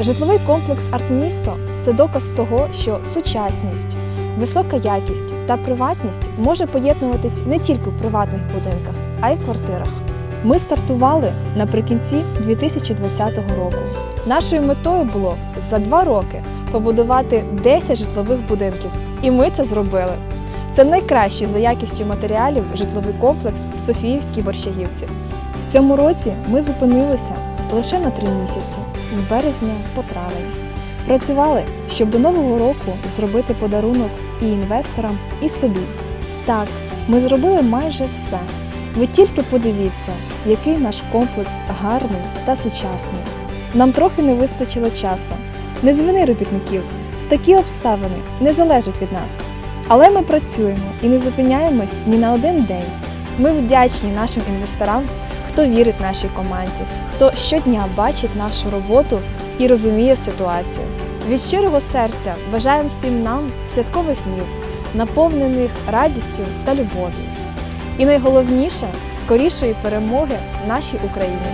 Житловий комплекс Артмісто це доказ того, що сучасність, висока якість та приватність може поєднуватись не тільки в приватних будинках, а й в квартирах. Ми стартували наприкінці 2020 року. Нашою метою було за два роки побудувати 10 житлових будинків, і ми це зробили. Це найкращий за якістю матеріалів житловий комплекс в Софіївській Борщагівці. В цьому році ми зупинилися лише на три місяці з березня по травень. Працювали, щоб до нового року зробити подарунок і інвесторам, і собі. Так, ми зробили майже все. Ви тільки подивіться, який наш комплекс гарний та сучасний. Нам трохи не вистачило часу. Не звини робітників. Такі обставини не залежать від нас. Але ми працюємо і не зупиняємось ні на один день. Ми вдячні нашим інвесторам, хто вірить нашій команді, хто щодня бачить нашу роботу і розуміє ситуацію. Від щирого серця бажаємо всім нам святкових днів, наповнених радістю та любов'ю. І найголовніше скорішої перемоги нашій Україні.